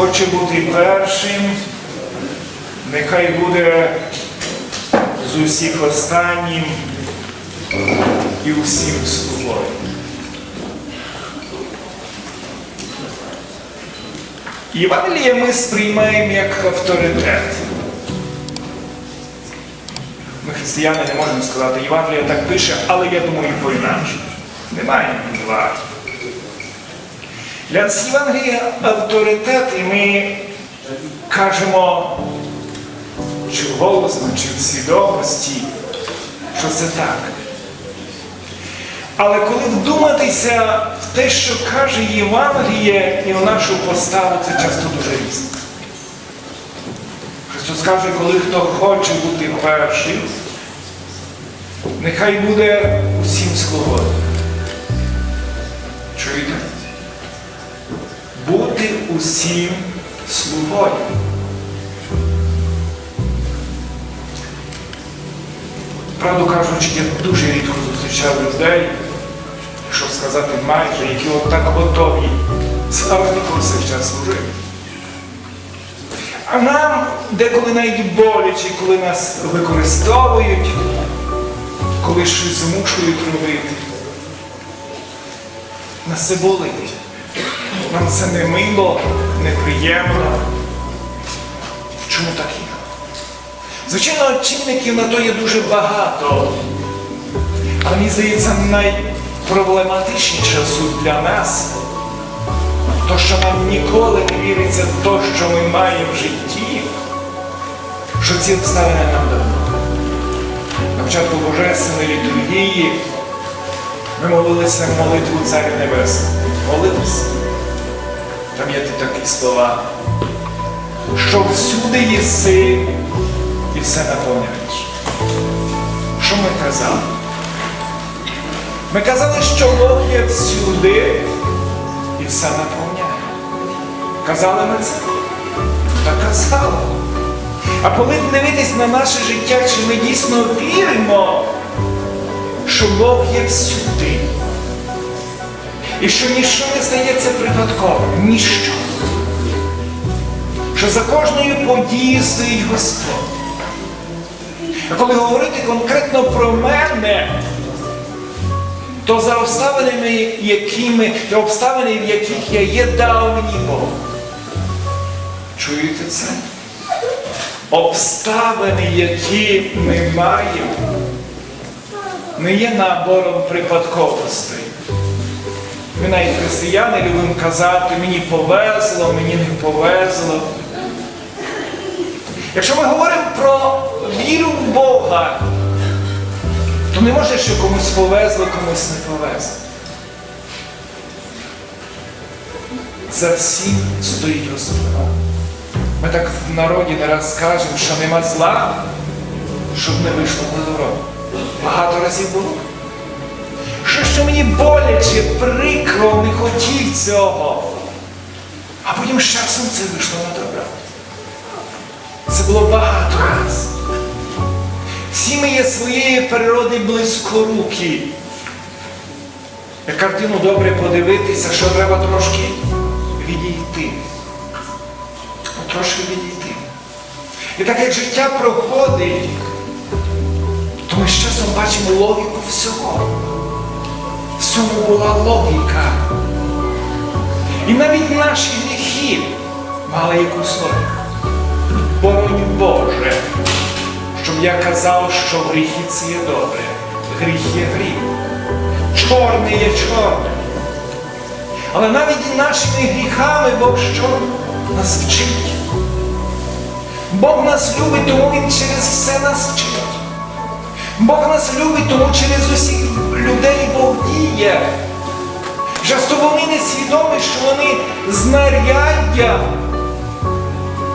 хоче бути першим, нехай буде з усіх останнім і усім слугою. Євангеліє ми сприймаємо як авторитет. Ми християни не можемо сказати, Євангелія так пише, але я думаю по-інакше. Немає два. Для нас Євангелія авторитет, і ми кажемо, чи голосно, чи в свідомості, що це так. Але коли вдуматися в те, що каже Євангеліє і в нашу поставу, це часто дуже різно. Христос каже, коли хто хоче бути першим, нехай буде усім слугою. Чуєте? Бути усім слугою. Правду кажучи, я дуже рідко зустрічав людей, щоб сказати майже, які отак готові завжди час служити. А нам деколи навіть боляче, коли нас використовують, коли щось змушують робити. Нас це болить. Нам це не мило, неприємно. Чому так є? Звичайно, чинників на то є дуже багато. Але мені здається, найпроблематичніша суть для нас, то, що нам ніколи не віриться то, що ми маємо в житті, що ці обставини нам дано. На початку Божественної літургії ми молилися молитву Царя Небесного. Молилися. Там такі слова, що всюди єси і все наповняєш. Що ми казали? Ми казали, що Бог є всюди і все наповняє. Казали ми це? Так казали. А коли дивитись на наше життя, чи ми дійсно віримо, що Бог є всюди. І що ніщо не здається припадковим, ніщо. Що за кожною подією стоїть Господь. А коли говорити конкретно про мене, то за обставинами, якими, обставини, в яких я є, дав мені Бог. Чуєте це? Обставини, які ми маємо, не є набором припадковостей. Ми навіть християни любимо казати, мені повезло, мені не повезло. Якщо ми говоримо про віру в Бога, то не може, що комусь повезло, комусь не повезло. За всім стоїть Господь. Ми так в народі не раз кажемо, що нема зла, щоб не вийшло на добро. Багато разів було. Що, мені боляче, прикро, не хотів цього. А потім з часом це вийшло на добро. Це було багато раз. Всі ми є своєї природи близькорукі. Як картину добре подивитися, що треба трошки відійти. Ну, Трошки відійти. І так як життя проходить, то ми з часом бачимо логіку всього. Всьому була логіка. І навіть наші гріхи мали якусь логіку. Боронь Боже, щоб я казав, що гріхи це є добре. Гріх є гріх. Чорне є чорне. Але навіть і нашими гріхами Бог що нас вчить. Бог нас любить, тому Він через все нас вчить. Бог нас любить, тому через усіх людей Бог діє. Часто вони не свідомі, що вони знаряддя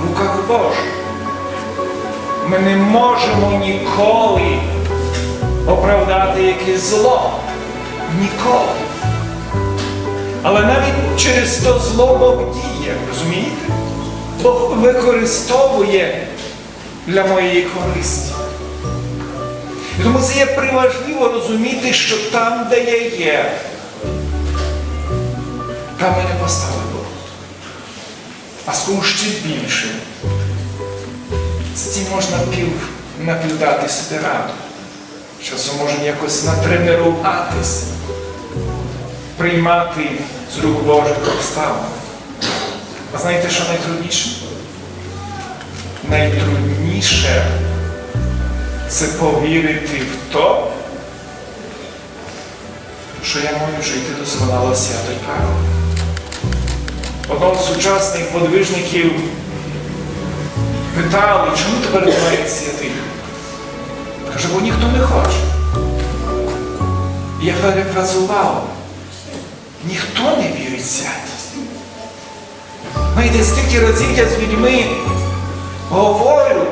в руках Божих. Ми не можемо ніколи оправдати якесь зло. Ніколи. Але навіть через то зло Бог діє, розумієте? Бог використовує для моєї користі. Тому це є приважливо розуміти, що там, де я є, там мене поставили Бог. А скому ще більше. З цим можна пів наблюдати собі раду. Часом можемо якось натренуватись, приймати з рук Божих обставин. А знаєте, що найтрудніше? Найтрудніше це повірити в то, що я можу жити досконало свято й правильно. Одного з сучасних подвижників питали, чому тепер немає святих? Каже, бо ніхто не хоче. Я перефразував. Ніхто не вірить святість. Знаєте, скільки разів я з людьми говорю,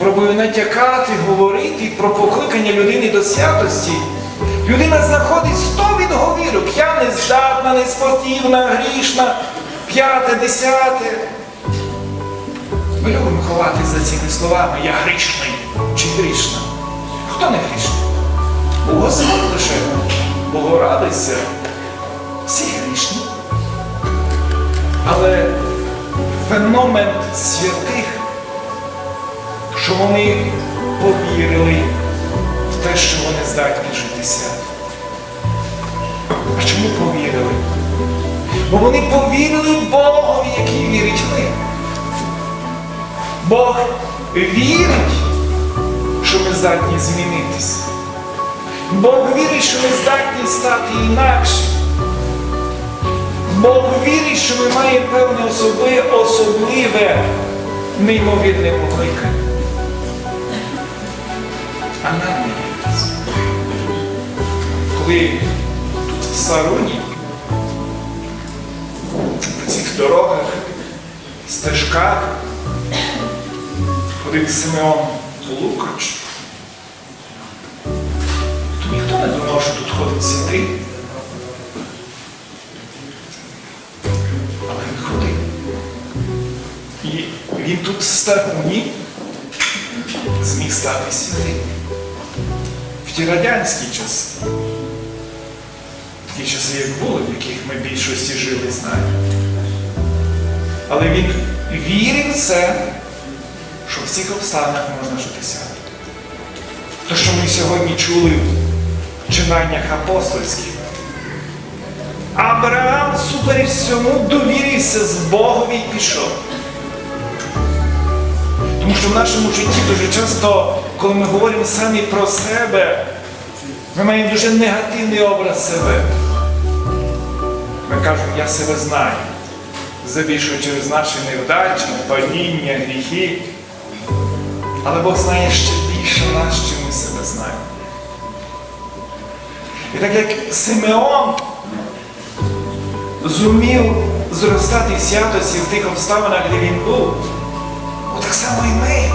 пробую натякати, говорити про покликання людини до святості. Людина знаходить сто відговірок. Я не здатна, неспортівна, грішна, п'яте, десяте. Ми любимо ховати за цими словами. Я грішний чи грішна. Хто не грішний? У Господь лише Богорадиться. Всі грішні. Але феномен святих, що вони повірили в те, що вони здатні жити свято. А чому повірили? Бо вони повірили Богові, який вірить них. Бог вірить, що ми здатні змінитися. Бог вірить, що ми здатні стати інакше. Бог вірить, що ми маємо певне особливе, особливе неймовірне покликання. А нам не віриться. Коли в Саруні, по цих дорогах, стежках, ходив Симеон Лукач, то ніхто не думав, що тут ходить святий. Але він ходив. І він тут в Старуні зміг стати святим. В ті радянські часи. Ті часи, як були, в яких ми більшості жили, знаємо. Але він вірив в це, що в цих обставинах можна жити свято. То, що ми сьогодні чули в чинаннях апостольських. Авраам супереч всьому довірився з Богові і пішов. Тому що в нашому житті дуже часто, коли ми говоримо самі про себе, ми маємо дуже негативний образ себе. Ми кажемо, я себе знаю. Забільшую через наші невдачі, падіння, гріхи. Але Бог знає ще більше нас, чим ми себе знаємо. І так як Симеон зумів зростати в святості в тих обставинах, де він був, так само і ми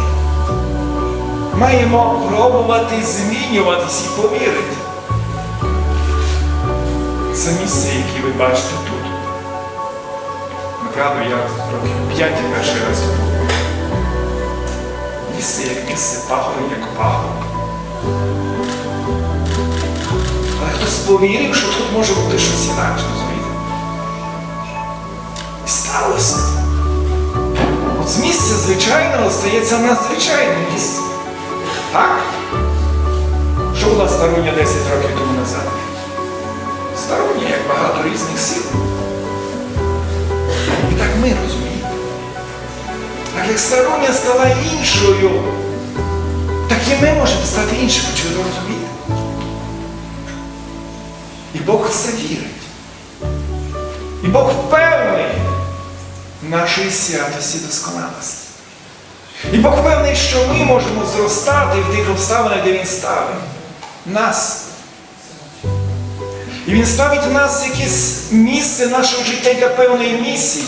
маємо пробувати змінюватись і повірити. Це місце, яке ви бачите тут. Направду, я років п'ять перший раз був. Місце як місце, пахло як пахло. Але хтось повірив, що тут може бути щось інакше, розумієте? І сталося. Звичайного стається надзвичайне місце. Так? Що була Старуня 10 років тому назад? Старуня, як багато різних сил. І так ми розуміємо. Так як Старуня стала іншою, так і ми можемо стати іншими, чи ви розумієте? І Бог в це вірить. І Бог впевнений в нашої святості досконалості. І Бог певний, що ми можемо зростати в тих обставинах, де Він ставить нас. І Він ставить в нас якесь місце нашого життя для певної місії.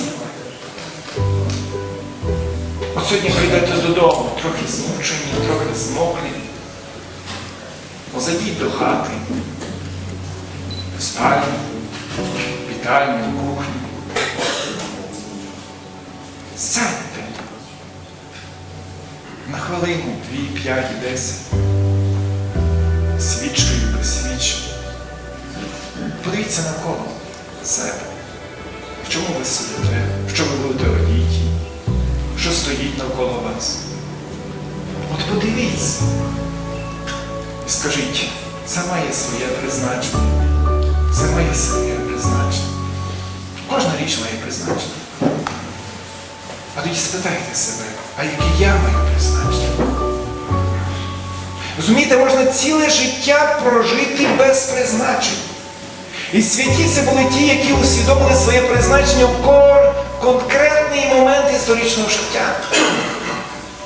От сьогодні прийдете додому, трохи змучені, трохи змоклі. Зайдіть до хати, в спальню, вітальню, кухню. Хвилину, дві, п'ять, десять. свічкою без свічки. Подивіться навколо себе. В чому ви сидите, чому ви будете одіті, що стоїть навколо вас. От подивіться і скажіть, це має своє призначення. Це має своє призначення. Кожна річ має призначення. А тоді спитайте себе, а яке я маю призначення? Розумієте, можна ціле життя прожити без призначення. І святі це були ті, які усвідомили своє призначення в кор- конкретний момент історичного життя.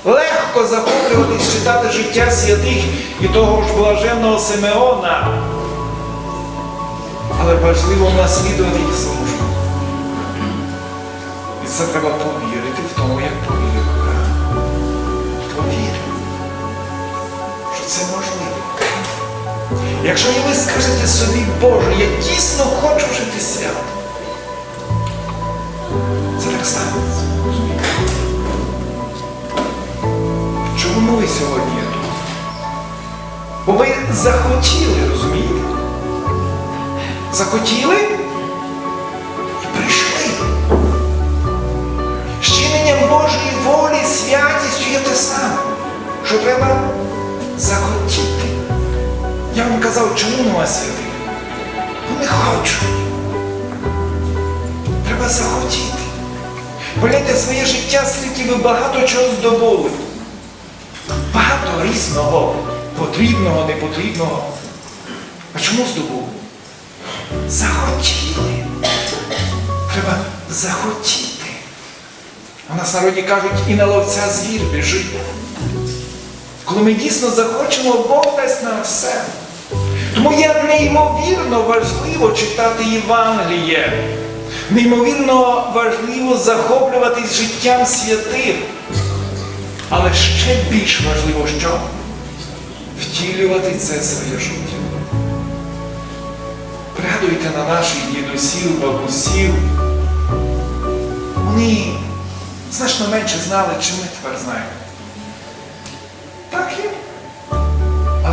Легко захоплюватись читати життя святих і того ж блаженного Симеона. Але важливо наслідувати їх службу. І це треба повірити в тому, як повірив це можливо. Якщо і ви скажете собі, Боже, я дійсно хочу жити свято, це так станеться. Чому ви сьогодні є тут? Бо ви захотіли, розумієте? Захотіли і прийшли. Щиненням Божої волі, святістю є те саме, що треба захотіти. Я вам казав, чому нема святих? Бо не хочу. Треба захотіти. Погляньте своє життя, скільки ви багато чого здобули. Багато різного, потрібного, непотрібного. А чому здобули? Захотіли. Треба захотіти. У нас народі кажуть, і на ловця звір біжить. Коли ми дійсно захочемо, Бог дасть нам все. Тому є неймовірно важливо читати Євангеліє. Неймовірно важливо захоплюватись життям святих. Але ще більш важливо що? Втілювати це своє життя. Пригадуйте на наших дідусів, бабусів. Вони значно менше знали, чим ми тепер знаємо.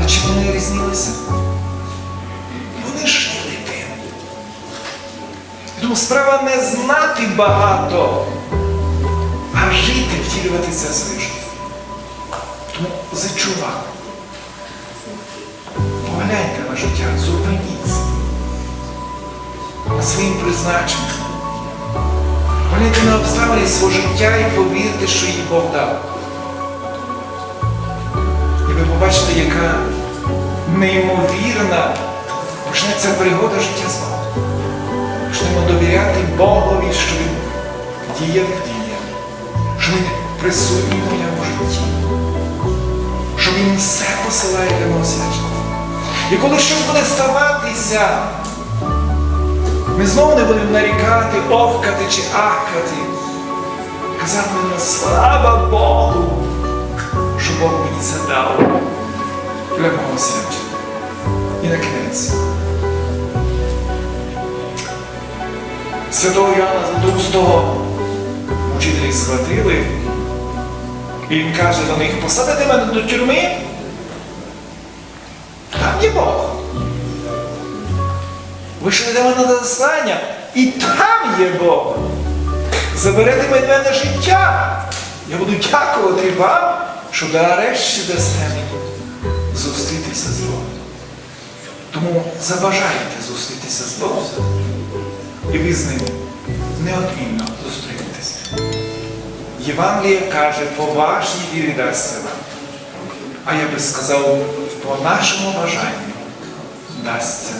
Чи вони різнилися? Вони жили тим. Тому справа не знати багато, а жити, втілювати це в своє життя. Тому зачували. Погляньте на життя, зупиніться на своїм призначенням. Погляньте на обставини свого життя і повірте, що їй Бог дав. І ви побачите, яка неймовірна почнеться пригода життя з вами. Почнемо довіряти Богові, що Він діє в діє, що Він присутній в моєму житті, що Він все посилає для мого свячка. І коли щось буде ставатися, ми знову не будемо нарікати, овкати чи ахкати, казати на слава Богу, що Бог мені це дав для мого серця. І. Святого Йоанна Златоустого учителі схватили, і він каже до них, посадите мене до тюрми, там є Бог. До мене на заслання, і там є Бог. Заберете мене життя. Я буду дякувати вам, що нарешті дасте мені зустрітися з Богом. Тому забажайте зустрітися з Богом, і ви з ним неодмінно зустрінетеся. Євангеліє каже, по вашій вірі дасться вам. А я би сказав, по нашому бажанню дасться